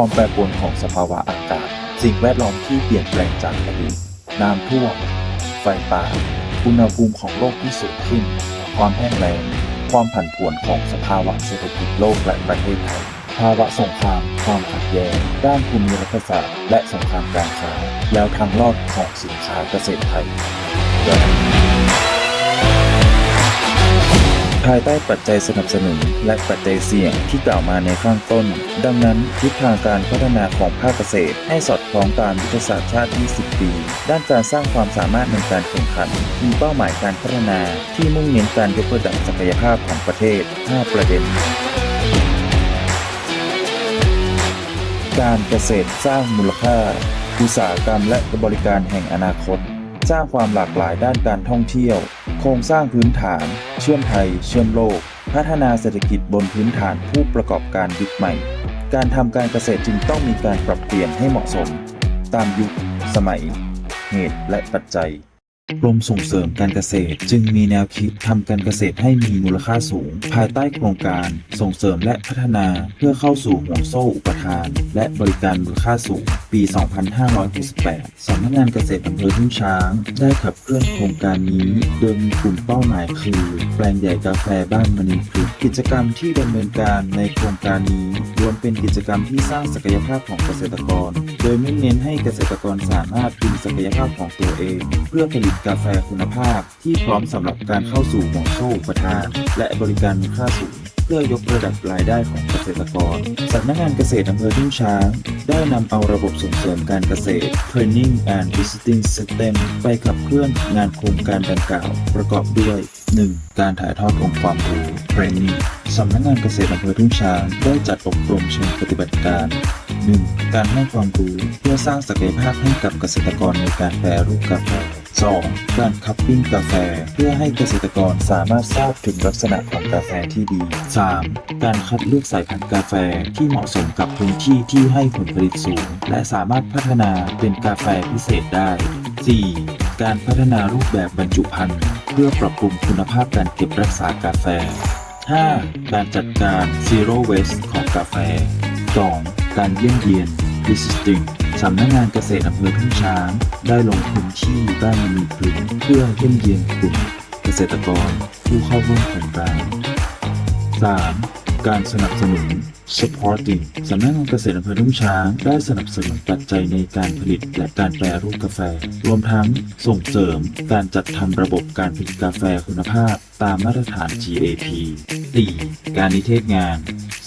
ความแปรปรวนของสภาวะอากาศ สิ่งแวดล้อมที่เปลี่ยนแปลงจากอดีตน้ำท่วมไฟป่า อุณหภูมิของโลกที่สูงขึ้น ความแห้งแล้ง ความผันผวนของสภาวะเศรษฐกิจโลกและประเทศไทย ภาวะสงคราม ความขัดแย้ง ด้านภูมิรัฐศาสตร์ และสงครามการค้า แล้วทางรอดของสินค้าเกษตรไทย ภายใต้ปัจจัยสนับสนุน และปัจจัยเสี่ยงที่กล่าวมาในข้างต้น ดังนั้นทิศทางการพัฒนาของภาคเกษตร ให้สอดคล้องตามยุทธศาสตร์ชาติ 20 ปี ด้านการสร้างความสามารถในการแข่งขัน มีเป้าหมายการพัฒนาที่มุ่งเน้นการยกระดับศักยภาพของประเทศ 5 ประเด็นการเกษตรสร้างมูลค่า อุตสาหกรรมและบริการแห่งอนาคต สร้างความหลากหลายด้านการท่องเที่ยว โครงสร้างพื้นฐาน เชื่อมไทย เชื่อมโลก พัฒนาเศรษฐกิจบนพื้นฐานผู้ประกอบการยุคใหม่ การทำการเกษตรจึงต้องมีการปรับเปลี่ยนให้เหมาะสม ตามยุค สมัย เหตุและปัจจัยกรมส่งเสริมการเกษตรจึงมีแนวคิดทำการเกษตรให้มีมูลค่าสูง ภายใต้โครงการส่งเสริมและพัฒนาเพื่อเข้าสู่ห่วงโซ่อุปทาน และบริการมูลค่าสูงปี 2568สำนักงานเกษตรอำเภอทุ่งช้าง ได้ขับเคลื่อนโครงการนี้ โดยมีกลุ่มเป้าหมายคือ แปลงใหญ่กาแฟบ้านมณีพฤกษ์กิจกรรมที่ดำเนินการในโครงการนี้ล้วนเป็นกิจกรรมที่สร้างศักยภาพของเกษตรกร โดยมุ่งเน้นให้เกษตรกรสามารถดึงศักยภาพของตัวเอง เพื่อผลิตกาแฟคุณภาพ ที่พร้อมสำหรับการเข้าสู่ห่วงโซ่อุปทานและบริการมูลค่าสูง พื่อยกระดับรายได้ของเกษตรกรสำนักงานเกษตรอำเภอทุ่งช้าง ได้นำเอาระบบส่งเสริมการเกษตร Training and Visiting System ไปขับเคลื่อนงานโครงการดังกล่าว ประกอบด้วย 1. การถ่ายทอดองค์ความรู้ Training สำนักงานเกษตรอำเภอทุ่งช้าง ได้จัดอบรมเชิงปฏิบัติการ 1. การให้ความรู้เพื่อสร้างศักยภาพให้กับเกษตรกรในการแปรรูปกาแฟ 2. การคัพปิ้งกาแฟ เพื่อให้เกษตรกรสามารถทราบถึงลักษณะของกาแฟที่ดี 3. การคัดเลือกสายพันธุ์กาแฟที่เหมาะสมกับพื้นที่ที่ให้ผลผลิตสูง และสามารถพัฒนาเป็นกาแฟพิเศษได้ 4. การพัฒนารูปแบบบรรจุภัณฑ์เพื่อปรับปรุงคุณภาพการเก็บรักษากาแฟ 5. การจัดการ Zero Waste ของกาแฟ 2. การเยี่ยมเยียน Visiting สำนักงานเกษตรอำเภอทุ่งช้าง ได้ลงพื้นที่บ้านมณีพลึงเพื่อเยี่ยมเยียนกลุ่มเกษตรกรผู้เข้าร่วมโครงการ 3. การสนับสนุน supporting สำนักงานเกษตรอำเภอทุ่งช้างได้สนับสนุนปัจจัยในการผลิตและการแปรรูปกาแฟ รวมทั้งส่งเสริมการจัดทำระบบการผลิตกาแฟคุณภาพ ตามมาตรฐาน GAP 4. การนิเทศงาน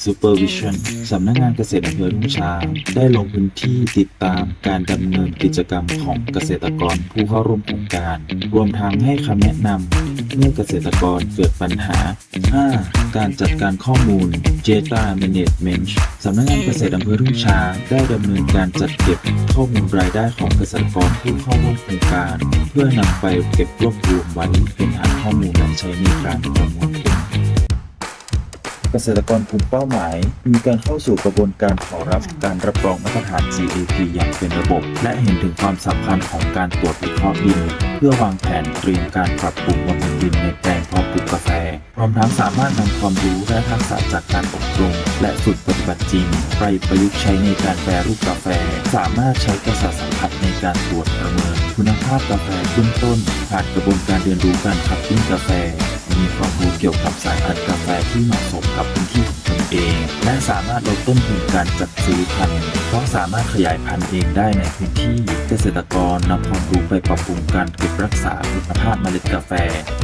Supervision สำนักงานเกษตรอำเภอทุ่งช้าง ได้ลงพื้นที่ติดตามการดำเนินกิจกรรมของเกษตรกรผู้เข้าร่วมโครงการ รวมทั้งให้คำแนะนำเมื่อเกษตรกรเกิดปัญหา 5. การจัดการข้อมูล Data Management สำนักงานเกษตรอำเภอทุ่งช้างได้ดำเนินการจัดเก็บข้อมูลรายได้ของเกษตรกรผู้เข้าร่วมโครงการ เพื่อนำไปเก็บรวบรวมไว้เป็นฐานข้อมูลและใช้ในการประมวลผล เกษตรกรกลุ่มเป้าหมาย มีการเข้าสู่กระบวนการขอรับการรับรองมาตรฐาน GAP อย่างเป็นระบบ และเห็นถึงความสำคัญของการตรวจวิเคราะห์ดิน เพื่อวางแผนเตรียมการปรับปรุงบำรุงดินในแปลงเพาะปลูกกาแฟ พร้อมทั้งสามารถนำความรู้และทักษะจากการอบรมและฝึกปฏิบัติจริงไปประยุกต์ใช้ในการแปรรูปกาแฟ สามารถใช้ประสาทสัมผัสในการตรวจประเมิน คุณภาพกาแฟเบื้องต้นผ่านกระบวนการเรียนรู้การคัพปิ้งกาแฟ มีความรู้เกี่ยวกับสายพันธุ์กาแฟที่เหมาะสมกับพื้นที่ของตนเอง และสามารถลดต้นทุนการจัดซื้อพันธุ์เพราะสามารถขยายพันธุ์เองได้ในพื้นที่เกษตรกรนำความรู้ไปปรับปรุงการเก็บรักษาคุณภาพเมล็ดกาแฟ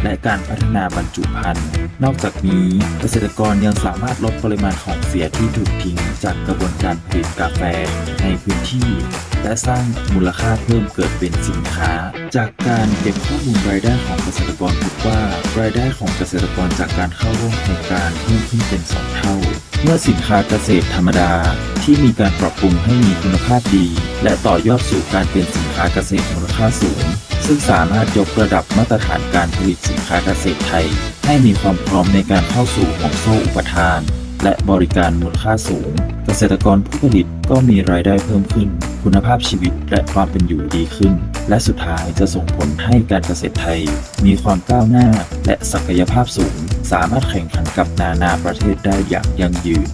และการพัฒนาบรรจุภัณฑ์ นอกจากนี้เกษตรกรยังสามารถลดปริมาณของเสียที่ถูกทิ้ง จากกระบวนการผลิตกาแฟในพื้นที่ และสร้างมูลค่าเพิ่มเกิดเป็นสินค้า จากการเก็บข้อมูลรายได้ของเกษตรกรพบว่ารายได้ของเกษตรกรจากการเข้าร่วมโครงการเพิ่มขึ้นเป็น 2 เท่า เมื่อสินค้าเกษตรธรรมดาที่มีการปรับปรุงให้มีคุณภาพดี และต่อยอดสู่การเป็นสินค้าเกษตรมูลค่าสูง ซึ่งสามารถยกระดับมาตรฐานการผลิตสินค้าเกษตรไทย ให้มีความพร้อมในการเข้าสู่ห่วงโซ่อุปทาน และบริการมูลค่าสูง เกษตรกรผู้ผลิตก็มีรายได้เพิ่มขึ้น คุณภาพชีวิตและความเป็นอยู่ดีขึ้น และสุดท้ายจะส่งผลให้การเกษตรไทย มีความก้าวหน้าและศักยภาพสูง สามารถแข่งขันกับนานาประเทศได้อย่างยั่งยืน